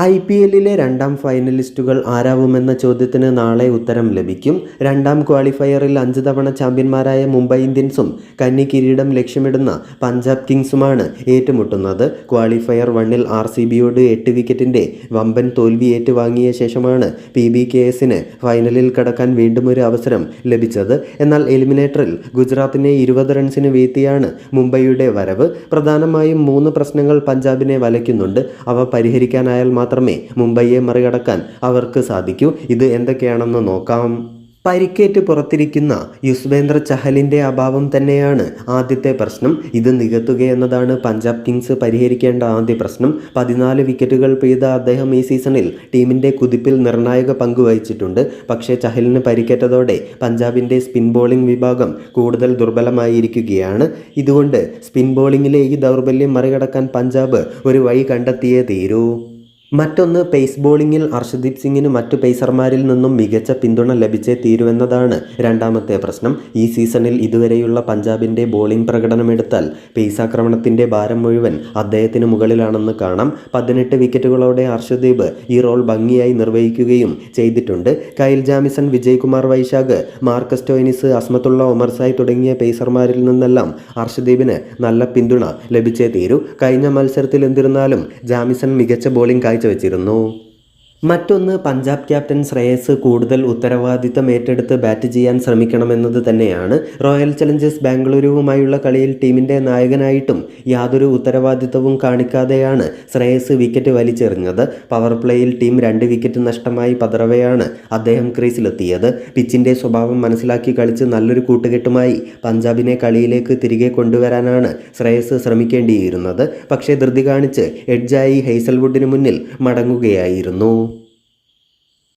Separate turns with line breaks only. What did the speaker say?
I P എല്ലിലെ രണ്ടാം ഫൈനലിസ്റ്റുകൾ ആരാവുമെന്ന ചോദ്യത്തിന് നാളെ ഉത്തരം ലഭിക്കും. രണ്ടാം ക്വാളിഫയറിൽ അഞ്ച് തവണ ചാമ്പ്യന്മാരായ മുംബൈ ഇന്ത്യൻസും കന്നി കിരീടം ലക്ഷ്യമിടുന്ന പഞ്ചാബ് കിങ്സുമാണ് ഏറ്റുമുട്ടുന്നത്. ക്വാളിഫയർ വണ്ണിൽ ആർ സി ബിയോട് എട്ട് വിക്കറ്റിന്റെ വമ്പൻ തോൽവി ഏറ്റുവാങ്ങിയ ശേഷമാണ് പി ബി കെ എസിന് ഫൈനലിൽ കടക്കാൻ വീണ്ടും ഒരു അവസരം ലഭിച്ചത്. എന്നാൽ എലിമിനേറ്ററിൽ ഗുജറാത്തിനെ ഇരുപത് റൺസിന് വീഴ്ത്തിയാണ് മുംബൈയുടെ വരവ്. പ്രധാനമായും മൂന്ന് പ്രശ്നങ്ങൾ പഞ്ചാബിനെ വലയ്ക്കുന്നുണ്ട്. അവ പരിഹരിക്കാനായാൽ മാത്രമേ മുംബൈയെ മറികടക്കാൻ അവർക്ക് സാധിക്കൂ. ഇത് എന്തൊക്കെയാണെന്ന് നോക്കാം. പരിക്കേറ്റ് പുറത്തിരിക്കുന്ന യുസ്വേന്ദ്ര ചഹലിന്റെ അഭാവം തന്നെയാണ് ആദ്യത്തെ പ്രശ്നം. ഇത് നികത്തുകയെന്നതാണ് പഞ്ചാബ് കിങ്സ് പരിഹരിക്കേണ്ട ആദ്യ പ്രശ്നം. പതിനാല് വിക്കറ്റുകൾ പെയ്ത അദ്ദേഹം ഈ സീസണിൽ ടീമിന്റെ കുതിപ്പിൽ നിർണായക പങ്കുവഹിച്ചിട്ടുണ്ട് പക്ഷേ ചഹലിന് പരിക്കേറ്റതോടെ പഞ്ചാബിന്റെ സ്പിൻ ബോളിംഗ് വിഭാഗം കൂടുതൽ ദുർബലമായിരിക്കുകയാണ്. ഇതുകൊണ്ട് സ്പിൻ ബോളിങ്ങിലെ ഈ ദൗർബല്യം മറികടക്കാൻ പഞ്ചാബ് ഒരു വഴി കണ്ടെത്തിയേ തീരൂ. മറ്റൊന്ന് പേസ് ബോളിങ്ങിൽ അർഷദീപ് സിംഗിന് മറ്റു പേസർമാരിൽ നിന്നും മികച്ച പിന്തുണ ലഭിച്ചേ തീരുവെന്നതാണ് രണ്ടാമത്തെ പ്രശ്നം. ഈ സീസണിൽ ഇതുവരെയുള്ള പഞ്ചാബിന്റെ ബോളിംഗ് പ്രകടനമെടുത്താൽ പേസ് ആക്രമണത്തിന്റെ ഭാരം മുഴുവൻ അദ്ദേഹത്തിന് മുകളിലാണെന്ന് കാണാം. പതിനെട്ട് വിക്കറ്റുകളോടെ അർഷദീപ് ഈ റോൾ ഭംഗിയായി നിർവഹിക്കുകയും ചെയ്തിട്ടുണ്ട്. Kyle Jamieson Vijaykumar Vyshak Marcus Stoinis Azmatullah Omarzai തുടങ്ങിയ പേസർമാരിൽ നിന്നെല്ലാം അർഷദീപിന് നല്ല പിന്തുണ ലഭിച്ചേ തീരൂ. കഴിഞ്ഞ മത്സരത്തിൽ എന്തിരുന്നാലും ജാമിസൺ മികച്ച ബോളിംഗ് കാഴ്ചവെച്ചിരുന്നു മറ്റൊന്ന് പഞ്ചാബ് ക്യാപ്റ്റൻ ശ്രേയസ് കൂടുതൽ ഉത്തരവാദിത്തം ഏറ്റെടുത്ത് ബാറ്റ് ചെയ്യാൻ ശ്രമിക്കണമെന്നത് തന്നെയാണ്. റോയൽ ചലഞ്ചേഴ്സ് ബാംഗ്ലൂരുവുമായുള്ള കളിയിൽ ടീമിന്റെ നായകനായിട്ടും യാതൊരു ഉത്തരവാദിത്തവും കാണിക്കാതെയാണ് ശ്രേയസ് വിക്കറ്റ് വലിച്ചെറിഞ്ഞത്. പവർ പ്ലേയിൽ ടീം രണ്ട് വിക്കറ്റ് നഷ്ടമായി പതറവെയാണ് അദ്ദേഹം ക്രീസിലെത്തിയത്. പിച്ചിന്റെ സ്വഭാവം മനസ്സിലാക്കി കളിച്ച് നല്ലൊരു കൂട്ടുകെട്ടുമായി പഞ്ചാബിനെ കളിയിലേക്ക് തിരികെ കൊണ്ടുവരാനാണ് ശ്രേയസ് ശ്രമിക്കേണ്ടിയിരുന്നത്. പക്ഷേ ധൃതി കാണിച്ച് എഡ്ജായി ഹെയ്സൽവുഡിന് മുന്നിൽ മടങ്ങുകയായിരുന്നു.